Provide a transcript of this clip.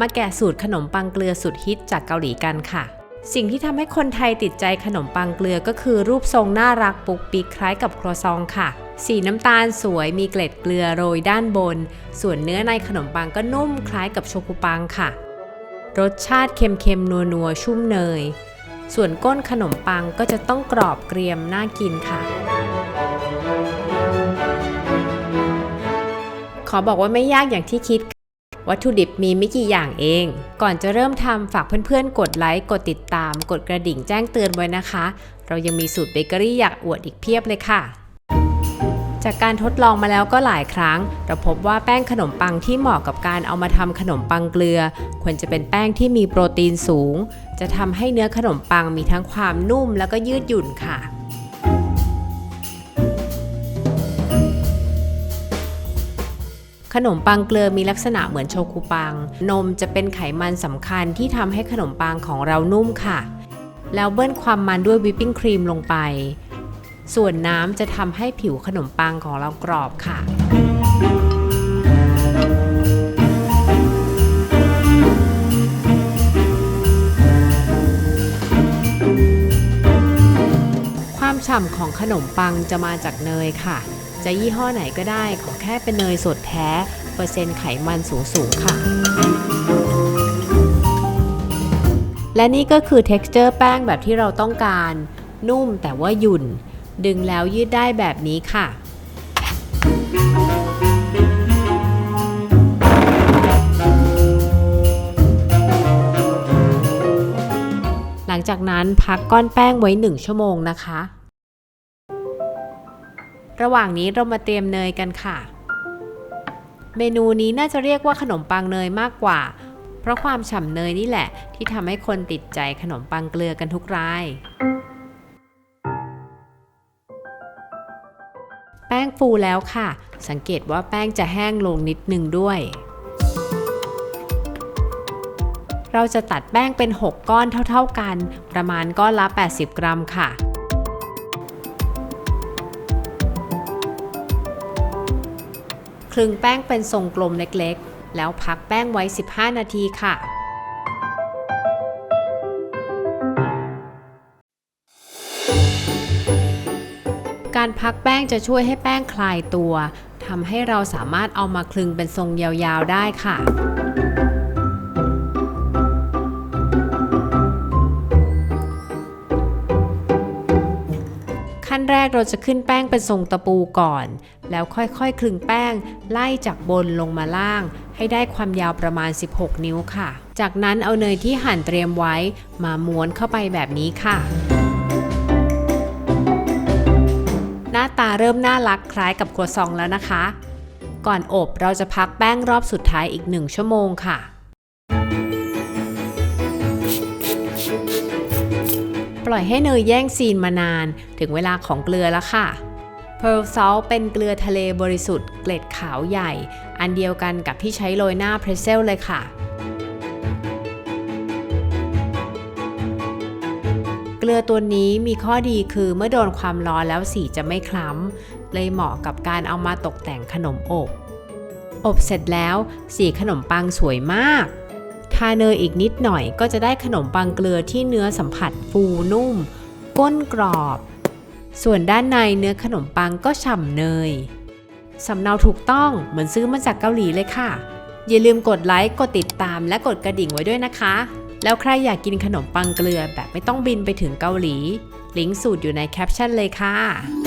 มาแกะสูตรขนมปังเกลือสุดฮิตจากเกาหลีกันค่ะ สิ่งที่ทำให้คนไทยติดใจขนมปังเกลือก็คือรูปทรงน่ารักปุกปิกคล้ายกับครัวซองค่ะ สีน้ำตาลสวยมีเกล็ดเกลือโรยด้านบน ส่วนเนื้อในขนมปังก็นุ่มคล้ายกับโชกุปังค่ะ รสชาติเค็มๆนัวๆชุ่มเนย ส่วนก้นขนมปังก็จะต้องกรอบเกรียมน่ากินค่ะ ขอบอกว่าไม่ยากอย่างที่คิด วัตถุดิบมีไม่กี่อย่างเอง ก่อนจะเริ่มทำฝากเพื่อนๆ กดไลค์ กดติดตาม กดกระดิ่งแจ้งเตือนไว้นะคะ เรายังมีสูตรเบเกอรี่อยากอวดอีกเพียบเลยค่ะ จากการทดลองมาแล้วก็หลายครั้ง เราพบว่าแป้งขนมปังที่เหมาะกับการเอามาทำขนมปังเกลือ ควรจะเป็นแป้งที่มีโปรตีนสูง จะทำให้เนื้อขนมปังมีทั้งความนุ่มแล้วก็ยืดหยุ่นค่ะ ขนมปังเกลือมีลักษณะเหมือนโชกุปัง นมจะเป็นไขมันสำคัญที่ทำให้ขนมปังของเรานุ่มค่ะ แล้วเบิ้ลความมันด้วยวิปปิ้งครีมลงไป ส่วนน้ำจะทำให้ผิวขนมปังของเรากรอบค่ะความฉ่ำของขนมปังจะมาจากเนยค่ะ จะยี่ห้อไหนก็ได้ขอแค่เป็นเนยสดแท้ เปอร์เซ็นต์ไขมันสูงสูงค่ะ และนี่ก็คือ t e x t อร์แป้งแบบที่เราต้องการ นุ่มแต่ว่าหยุ่น ดึงแล้วยืดได้แบบนี้ค่ะหลังจากนั้นพักก้อนแป้งไว้ 1 ชั่วโมงนะคะ ระหว่างนี้เรามาเตรียมเนยกันค่ะ เมนูนี้น่าจะเรียกว่าขนมปังเนยมากกว่า เพราะความฉ่ำเนยนี่แหละ ที่ทำให้คนติดใจขนมปังเกลือกันทุกราย แป้งฟูแล้วค่ะ สังเกตว่าแป้งจะแห้งลงนิดนึงด้วย เราจะตัดแป้งเป็น 6 ก้อนเท่า ๆกัน ประมาณก้อนละ 80 กรัมค่ะ คลึงแป้งเป็นทรงกลมเล็กๆ แล้วพักแป้งไว้ 15 นาทีค่ะ การพักแป้งจะช่วยให้แป้งคลายตัวทำให้เราสามารถเอามาคลึงเป็นทรงยาวๆได้ค่ะ ขั้นแรกเราจะขึ้นแป้งเป็นทรงตะปูก่อน แล้วค่อยๆ คลึงแป้งไล่จากบนลงมาล่าง ให้ได้ความยาวประมาณ 16 นิ้วค่ะ จากนั้นเอาเนยที่หั่นเตรียมไว้ มาม้วนเข้าไปแบบนี้ค่ะ หน้าตาเริ่มน่ารักคล้ายกับครัวซองแล้วนะคะ ก่อนอบเราจะพักแป้งรอบสุดท้ายอีก 1 ชั่วโมงค่ะ ล่อยให้เนยแย่งซีนมานาน ถึงเวลาของเกลือแล้วค่ะ Pearl Salt เป็นเกลือทะเลบริสุทธิ์เกล็ดขาวใหญ่ อันเดียวกันกับที่ใช้โรยหน้าเพรสเซลเลยค่ะ เกลือตัวนี้มีข้อดีคือเมื่อโดนความร้อนแล้วสีจะไม่คล้ำ เลยเหมาะกับการเอามาตกแต่งขนมอบ อบเสร็จแล้วสีขนมปังสวยมาก ทาเนยอีกนิดหน่อยก็จะได้ขนมปังเกลือที่เนื้อสัมผัสฟูนุ่ม ก้นกรอบ ส่วนด้านในเนื้อขนมปังก็ฉ่ำเนย สำเนาถูกต้องเหมือนซื้อมาจากเกาหลีเลยค่ะ อย่าลืมกดไลค์ กดติดตามและกดกระดิ่งไว้ด้วยนะคะ แล้วใครอยากกินขนมปังเกลือแบบไม่ต้องบินไปถึงเกาหลี ลิงก์สูตรอยู่ในแคปชั่นเลยค่ะ